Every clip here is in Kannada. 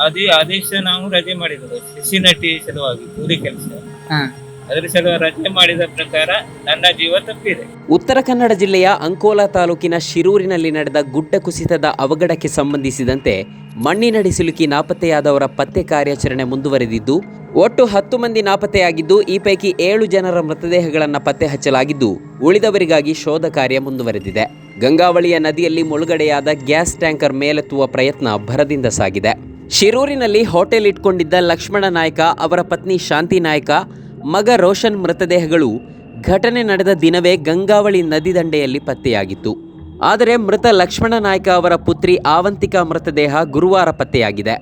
ಅದೇ ಆದೇಶ ನಾವು ರಜೆ ಮಾಡಿದ್ದೇವೆ ಶಿಶಿನಟಿ ಸಲುವಾಗಿ ಕೂಲಿ ಕೆಲಸ. ಹಾ. ಅದ್ರ ಸಲುವಾಗಿ ರಜೆ ಮಾಡಿದ ಪ್ರಕಾರ ನನ್ನ ಜೀವ ತಪ್ಪಿದೆ. ಉತ್ತರ ಕನ್ನಡ ಜಿಲ್ಲೆಯ ಅಂಕೋಲಾ ತಾಲೂಕಿನ ಶಿರೂರಿನಲ್ಲಿ ನಡೆದ ಗುಡ್ಡ ಕುಸಿತದ ಅವಘಡಕ್ಕೆ ಸಂಬಂಧಿಸಿದಂತೆ ಮಣ್ಣಿನಡಿ ಸಿಲುಕಿ ನಾಪತ್ತೆಯಾದವರ ಪತ್ತೆ ಕಾರ್ಯಾಚರಣೆ ಮುಂದುವರೆದಿದ್ದು ಒಟ್ಟು ಹತ್ತು ಮಂದಿ ನಾಪತ್ತೆಯಾಗಿದ್ದು ಈ ಪೈಕಿ ಏಳು ಜನರ ಮೃತದೇಹಗಳನ್ನು ಪತ್ತೆ ಹಚ್ಚಲಾಗಿದ್ದು ಉಳಿದವರಿಗಾಗಿ ಶೋಧ ಕಾರ್ಯ ಮುಂದುವರೆದಿದೆ. ಗಂಗಾವಳಿಯ ನದಿಯಲ್ಲಿ ಮುಳುಗಡೆಯಾದ ಗ್ಯಾಸ್ ಟ್ಯಾಂಕರ್ ಮೇಲೆತ್ತುವ ಪ್ರಯತ್ನ ಭರದಿಂದ ಸಾಗಿದೆ. ಶಿರೂರಿನಲ್ಲಿ ಹೋಟೆಲ್ ಇಟ್ಕೊಂಡಿದ್ದ ಲಕ್ಷ್ಮಣ ನಾಯ್ಕ, ಅವರ ಪತ್ನಿ ಶಾಂತಿ ನಾಯ್ಕ, ಮಗ ರೋಷನ್ ಮೃತದೇಹಗಳು ಘಟನೆ ನಡೆದ ದಿನವೇ ಗಂಗಾವಳಿ ನದಿ ದಂಡೆಯಲ್ಲಿ ಪತ್ತೆಯಾಗಿತ್ತು. ಆದರೆ ಮೃತ ಲಕ್ಷ್ಮಣ ನಾಯ್ಕ ಅವರ ಪುತ್ರಿ ಆವಂತಿಕಾ ಮೃತದೇಹ ಗುರುವಾರ ಪತ್ತೆಯಾಗಿದೆ.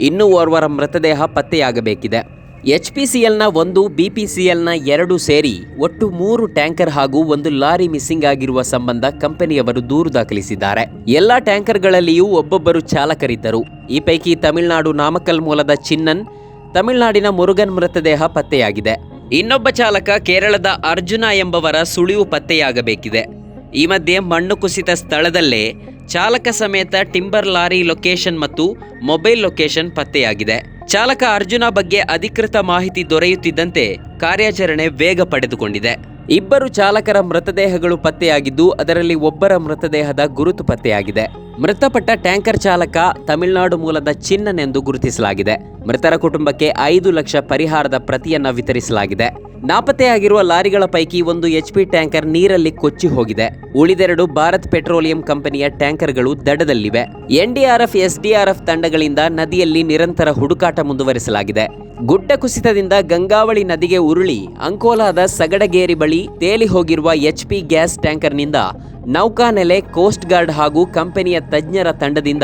ಇನ್ನೂ ಓರ್ವರ ಮೃತದೇಹ ಪತ್ತೆಯಾಗಬೇಕಿದೆ. ಎಚ್ಪಿಸಿಎಲ್ನ ಒಂದು ಬಿಪಿಸಿಎಲ್ನ ಎರಡು ಸೇರಿ ಒಟ್ಟು ಮೂರು ಟ್ಯಾಂಕರ್ ಹಾಗೂ ಒಂದು ಲಾರಿ ಮಿಸ್ಸಿಂಗ್ ಆಗಿರುವ ಸಂಬಂಧ ಕಂಪನಿಯವರು ದೂರು ದಾಖಲಿಸಿದ್ದಾರೆ. ಎಲ್ಲಾ ಟ್ಯಾಂಕರ್ಗಳಲ್ಲಿಯೂ ಒಬ್ಬೊಬ್ಬರು ಚಾಲಕರಿದ್ದರು. ಈ ಪೈಕಿ ತಮಿಳುನಾಡು ನಾಮಕಲ್ ಮೂಲದ ಚಿನ್ನನ್, ತಮಿಳುನಾಡಿನ ಮುರುಗನ್ ಮೃತದೇಹ ಪತ್ತೆಯಾಗಿದೆ. ಇನ್ನೊಬ್ಬ ಚಾಲಕ ಕೇರಳದ ಅರ್ಜುನ ಎಂಬವರ ಸುಳಿವು ಪತ್ತೆಯಾಗಬೇಕಿದೆ. ಈ ಮಧ್ಯೆ ಮಣ್ಣು ಕುಸಿತ ಸ್ಥಳದಲ್ಲೇ ಚಾಲಕ ಸಮೇತ ಟಿಂಬರ್ ಲಾರಿ ಲೊಕೇಶನ್ ಮತ್ತು ಮೊಬೈಲ್ ಲೊಕೇಶನ್ ಪತ್ತೆಯಾಗಿದೆ. ಚಾಲಕ ಅರ್ಜುನ ಬಗ್ಗೆ ಅಧಿಕೃತ ಮಾಹಿತಿ ದೊರೆಯುತ್ತಿದ್ದಂತೆ ಕಾರ್ಯಾಚರಣೆ ವೇಗ ಪಡೆದುಕೊಂಡಿದೆ. ಇಬ್ಬರು ಚಾಲಕರ ಮೃತದೇಹಗಳು ಪತ್ತೆಯಾಗಿದ್ದು, ಅದರಲ್ಲಿ ಒಬ್ಬರ ಮೃತದೇಹದ ಗುರುತು ಪತ್ತೆಯಾಗಿದೆ. ಮೃತಪಟ್ಟ ಟ್ಯಾಂಕರ್ ಚಾಲಕ ತಮಿಳುನಾಡು ಮೂಲದ ಚಿನ್ನನೆಂದು ಗುರುತಿಸಲಾಗಿದೆ. ಮೃತರ ಕುಟುಂಬಕ್ಕೆ ಐದು ಲಕ್ಷ ಪರಿಹಾರದ ಪ್ರತಿಯನ್ನ ವಿತರಿಸಲಾಗಿದೆ. ನಾಪತ್ತೆಯಾಗಿರುವ ಲಾರಿಗಳ ಪೈಕಿ ಒಂದು ಎಚ್ ಪಿ ಟ್ಯಾಂಕರ್ ನೀರಲ್ಲಿ ಕೊಚ್ಚಿ ಹೋಗಿದೆ. ಉಳಿದೆರಡು ಭಾರತ್ ಪೆಟ್ರೋಲಿಯಂ ಕಂಪನಿಯ ಟ್ಯಾಂಕರ್ಗಳು ದಡದಲ್ಲಿವೆ. ಎನ್ಡಿಆರ್ಎಫ್ ಎಸ್ಡಿಆರ್ಎಫ್ ತಂಡಗಳಿಂದ ನದಿಯಲ್ಲಿ ನಿರಂತರ ಹುಡುಕಾಟ ಮುಂದುವರಿಸಲಾಗಿದೆ. ಗುಡ್ಡ ಕುಸಿತದಿಂದ ಗಂಗಾವಳಿ ನದಿಗೆ ಉರುಳಿ ಅಂಕೋಲಾದ ಸಗಡಗೇರಿ ಬಳಿ ತೇಲಿ ಹೋಗಿರುವ ಎಚ್ಪಿ ಗ್ಯಾಸ್ ಟ್ಯಾಂಕರ್ನಿಂದ ನೌಕಾನೆಲೆ, ಕೋಸ್ಟ್ ಗಾರ್ಡ್ ಹಾಗೂ ಕಂಪನಿಯ ತಜ್ಞರ ತಂಡದಿಂದ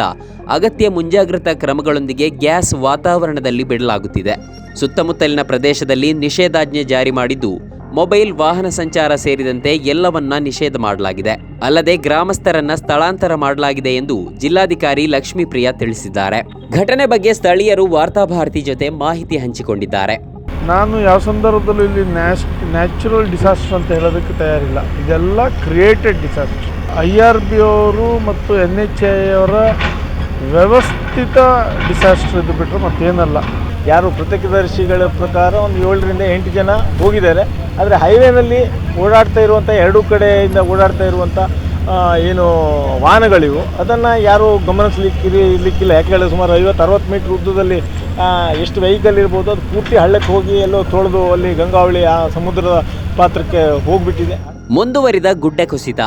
ಅಗತ್ಯ ಮುಂಜಾಗ್ರತಾ ಕ್ರಮಗಳೊಂದಿಗೆ ಗ್ಯಾಸ್ ವಾತಾವರಣದಲ್ಲಿ ಬಿಡಲಾಗುತ್ತಿದೆ. ಸುತ್ತಮುತ್ತಲಿನ ಪ್ರದೇಶದಲ್ಲಿ ನಿಷೇಧಾಜ್ಞೆ ಜಾರಿ ಮಾಡಿದ್ದು ಮೊಬೈಲ್ ವಾಹನ ಸಂಚಾರ ಸೇರಿದಂತೆ ಎಲ್ಲವನ್ನ ನಿಷೇಧ ಮಾಡಲಾಗಿದೆ. ಅಲ್ಲದೆ ಗ್ರಾಮಸ್ಥರನ್ನ ಸ್ಥಳಾಂತರ ಮಾಡಲಾಗಿದೆ ಎಂದು ಜಿಲ್ಲಾಧಿಕಾರಿ ಲಕ್ಷ್ಮೀಪ್ರಿಯಾ ತಿಳಿಸಿದ್ದಾರೆ. ಘಟನೆ ಬಗ್ಗೆ ಸ್ಥಳೀಯರು ವಾರ್ತಾಭಾರತಿ ಜೊತೆ ಮಾಹಿತಿ ಹಂಚಿಕೊಂಡಿದ್ದಾರೆ. ನಾನು ಯಾವ ಸಂದರ್ಭದಲ್ಲೂ ಇಲ್ಲಿ ನ್ಯಾಶ್ ನ್ಯಾಚುರಲ್ ಡಿಸಾಸ್ಟರ್ ಅಂತ ಹೇಳೋದಕ್ಕೆ ತಯಾರಿಲ್ಲ. ಇದೆಲ್ಲ created disaster. I R B ಅವರು ಮತ್ತು ಎನ್ ಎಚ್ ಎ ಅವರ ವ್ಯವಸ್ಥಿತ ಡಿಸಾಸ್ಟರ್ ಇದು ಬಿಟ್ಟರೆ ಮತ್ತೇನಲ್ಲ. ಯಾರು ಪ್ರತ್ಯಕ್ಷದರ್ಶಿಗಳ ಪ್ರಕಾರ ಒಂದು ಏಳರಿಂದ ಎಂಟು ಜನ ಹೋಗಿದ್ದಾರೆ. ಆದರೆ ಹೈವೇನಲ್ಲಿ ಓಡಾಡ್ತಾ ಇರುವಂಥ ಎರಡೂ ಕಡೆಯಿಂದ ಓಡಾಡ್ತಾ ಇರುವಂಥ ಏನು ವಾಹನಗಳಿವು, ಅದನ್ನು ಯಾರು ಗಮನಿಸಲಿಕ್ಕೆ ಇರಲಿಕ್ಕಿಲ್ಲ. ಯಾಕೆ ಹೇಳಿದ್ರೆ ಸುಮಾರು ಐವತ್ತು, ಅರವತ್ತು ಮೀಟ್ರ್ ಉದ್ದದಲ್ಲಿ ಎಷ್ಟು ವೆಹಿಕಲ್ ಇರ್ಬೋದು, ಅದು ಪೂರ್ತಿ ಹಳ್ಳಕ್ಕೆ ಹೋಗಿ ಎಲ್ಲೋ ತೊಳೆದು ಅಲ್ಲಿ ಗಂಗಾವಳಿ, ಆ, ಸಮುದ್ರದ ಪಾತ್ರಕ್ಕೆ ಹೋಗ್ಬಿಟ್ಟಿದೆ. ಮುಂದುವರಿದ ಗುಡ್ಡೆ ಕುಸಿತ.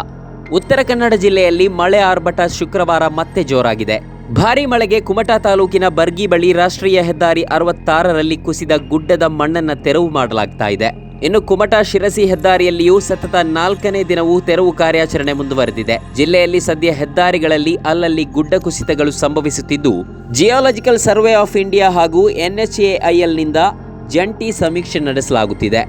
ಉತ್ತರ ಕನ್ನಡ ಜಿಲ್ಲೆಯಲ್ಲಿ ಮಳೆ ಆರ್ಭಟ ಶುಕ್ರವಾರ ಮತ್ತೆ ಜೋರಾಗಿದೆ. ಭಾರೀ ಮಳೆಗೆ ಕುಮಟಾ ತಾಲೂಕಿನ ಬರ್ಗಿ ಬಳಿ ರಾಷ್ಟ್ರೀಯ ಹೆದ್ದಾರಿ ಅರವತ್ತಾರರಲ್ಲಿ ಕುಸಿದ ಗುಡ್ಡದ ಮಣ್ಣನ್ನು ತೆರವು ಮಾಡಲಾಗ್ತಾ ಇದೆ. ಇನ್ನು ಕುಮಟಾ ಶಿರಸಿ ಹೆದ್ದಾರಿಯಲ್ಲಿಯೂ ಸತತ ನಾಲ್ಕನೇ ದಿನವೂ ತೆರವು ಕಾರ್ಯಾಚರಣೆ ಮುಂದುವರೆದಿದೆ. ಜಿಲ್ಲೆಯಲ್ಲಿ ಸದ್ಯ ಹೆದ್ದಾರಿಗಳಲ್ಲಿ ಅಲ್ಲಲ್ಲಿ ಗುಡ್ಡ ಕುಸಿತಗಳು ಸಂಭವಿಸುತ್ತಿದ್ದು, ಜಿಯಾಲಜಿಕಲ್ ಸರ್ವೆ ಆಫ್ ಇಂಡಿಯಾ ಹಾಗೂ ಎನ್ಎಚ್ಎಐಎಲ್ನಿಂದ ಜಂಟಿ ಸಮೀಕ್ಷೆ ನಡೆಸಲಾಗುತ್ತಿದೆ.